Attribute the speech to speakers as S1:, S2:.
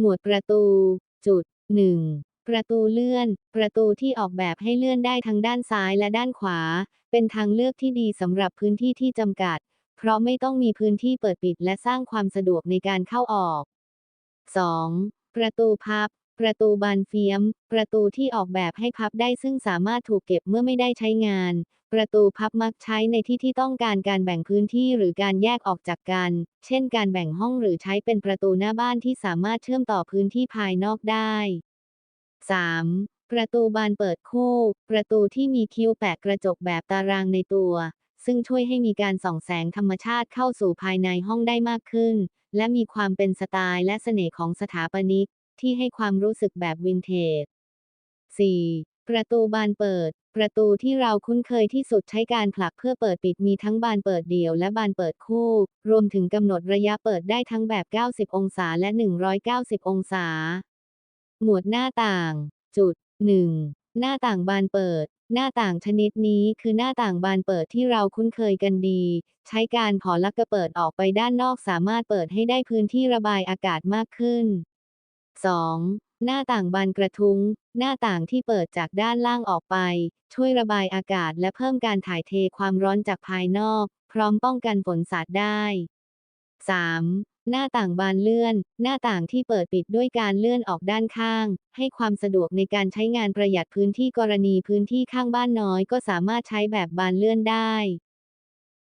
S1: หมวดประตู จุด 1. ประตูเลื่อน ประตูที่ออกแบบให้เลื่อนได้ทั้งด้านซ้ายและด้านขวา เป็นทางเลือกที่ดีสำหรับพื้นที่ที่จำกัด เพราะไม่ต้องมีพื้นที่เปิดปิดและสร้างความสะดวกในการเข้าออก 2. ประตูพับ ประตูบานเฟียม ประตูที่ออกแบบให้พับได้ซึ่งสามารถถูกเก็บเมื่อไม่ได้ใช้งาน ประตูพับมักใช้ในที่ที่ต้องการการแบ่งพื้นที่หรือการแยกออกจากกัน เช่นการแบ่งห้องหรือใช้เป็นประตูหน้าบ้านที่สามารถเชื่อมต่อพื้นที่ภายนอกได้ 3. ประตูบานเปิดคู่ ประตูที่มีคิ้วแปะกระจกแบบตารางในตัว ซึ่งช่วยให้มีการส่องแสงธรรมชาติเข้าสู่ภายในห้องได้มากขึ้น และมีความเป็นสไตล์และเสน่ห์ของสถาปนิก ที่ให้ความรู้สึกแบบวินเทจ 4. ประตูบานเปิด ประตูที่เราคุ้นเคยที่สุดใช้การผลักเพื่อเปิดปิดมีทั้งบานเปิดเดี่ยวและบานเปิดคู่ รวมถึงกำหนดระยะเปิดได้ทั้งแบบ 90 องศาและ 190 องศา หมวดหน้าต่าง จุด 1. หน้าต่างบานเปิดหน้าต่างชนิดนี้คือหน้าต่างบานเปิดที่เราคุ้นเคยกันดี ใช้การขอลักกระเปิดออกไปด้านนอกสามารถเปิดให้ได้พื้นที่ระบายอากาศมากขึ้น 2. หน้าต่างบานกระทุ้ง หน้าต่างที่เปิดจากด้านล่างออกไป ช่วยระบายอากาศและเพิ่มการถ่ายเทความร้อนจากภายนอก พร้อมป้องกันฝนสาดได้ 3. หน้าต่างบานเลื่อน หน้าต่างที่เปิดปิดด้วยการเลื่อนออกด้านข้าง ให้ความสะดวกในการใช้งานประหยัดพื้นที่กรณีพื้นที่ข้างบ้านน้อย ก็สามารถใช้แบบบานเลื่อนได้